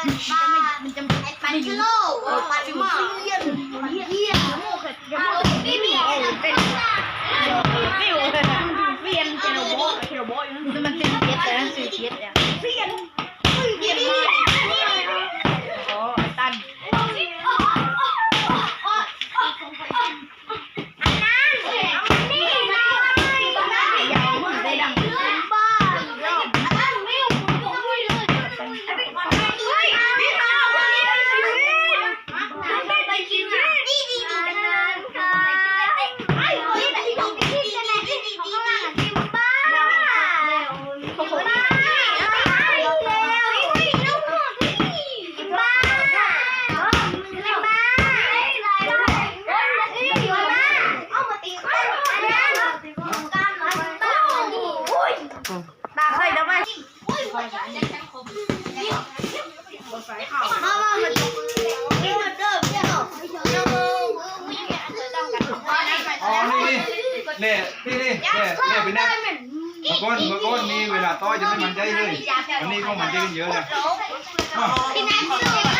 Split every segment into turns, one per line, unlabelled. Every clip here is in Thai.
มันจะไม่มันจะไอ้ปันชโลเออปันมาเยี่ยมเยี่ยมโมกเยี่ยมพี่พี่เป็นฟิวเฟียนเจโรโบเจโรโบมันมันเป็นเทียแต่สื่อเทียอะเฟียนเฟียนมากโอ้ตัน ตาเคยได้ไหม มามามานี่มันเริ่เนี่ยเหรอ
อ๋อนี่นี่เล่พี่นี่เล่เล่ไปนัดเมื่อก่อนเมื่อก่อนนี่เวลาต้อยจะไม่มันใจเลยวันนี้ก็มันใจกันเยอะเลยอะ
พี่นายพี่นายเนี่ย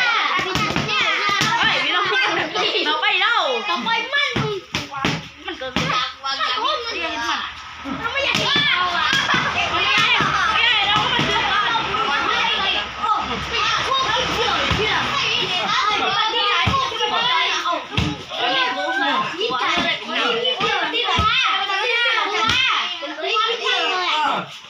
เล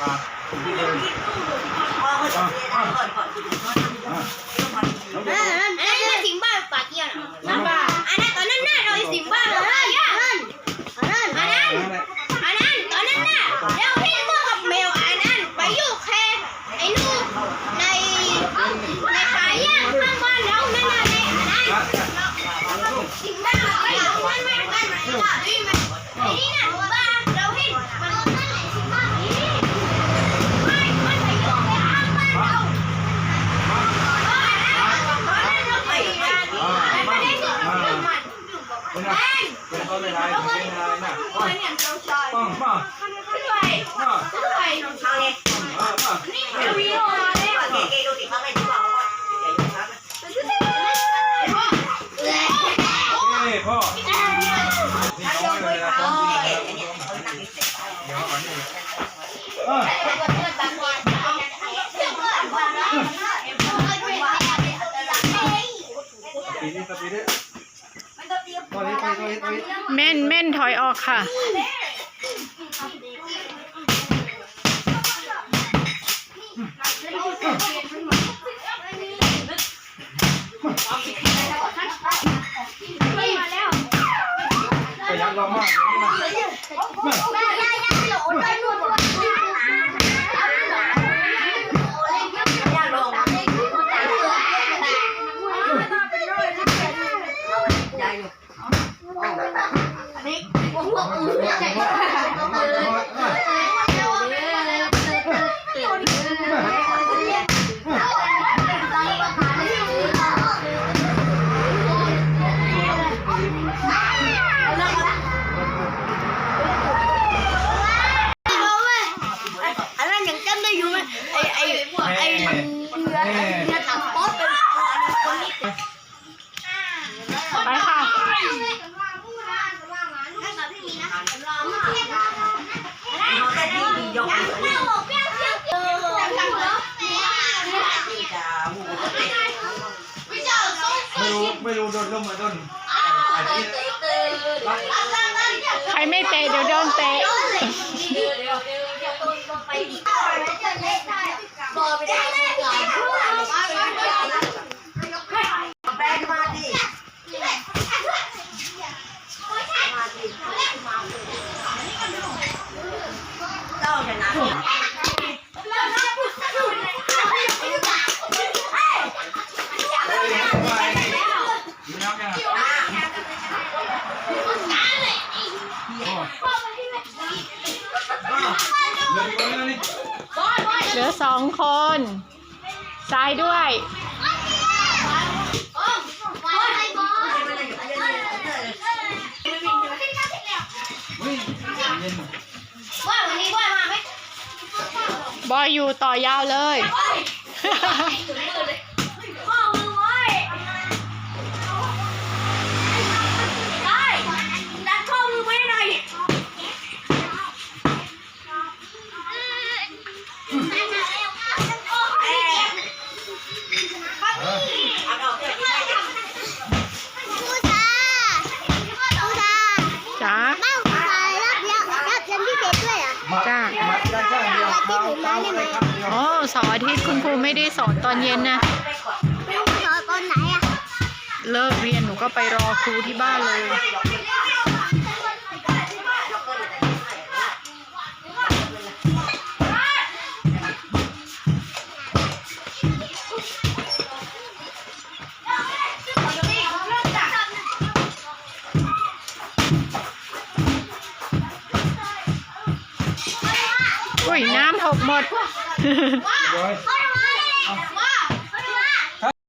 นอะอะอะแล้วเดี๋ยว
อันนั้น
สิงบ้าปากเกี้ยวนะบ้าอันนั้นตอนนั้นน่ะเราสิงบ้าเลยอันนั้นอันนั้นอันนั้นอันนั้นตอนนั้นน่ะแล้วพี่ก็กับแมวอันนั้นไปอยู่แค่ไอ้นู่นในในป่าย่างข้างบ้านเรานั่นน่ะในอันนั้นสิงบ้าไปอยู่มันมันมันมันไอ้นี่ นไงเป็
นต้นอะไรเป็นอะไรน่ะอะป้องป้องอะอะอะเอ้ยพ่อนี่น้องเลยนะต้นจริงนะเดี๋ยวอันนี้อะปีนี้ปีนี้ตัวนี้ตัวนี้ตัวนี้
เม่นเม่นถอยออกค่ะ
ก็
ไม่รู้
ไม่
รู้โดนลมมาโดน
ใครไม่เตะเดี๋ยวโดนเตะ
อยู่ เหลือ
สองคนซ้ายด้วยบอยอยู่ต่อยาวเลย
ว
อ๋อเสาร์อาทิตย์คุณครูไม่ได้สอนตอนเย็นนะเลิกเรียนหนูก็ไปรอครูที่บ้านเลย ยน้ำหกหมด
เรียบร้อย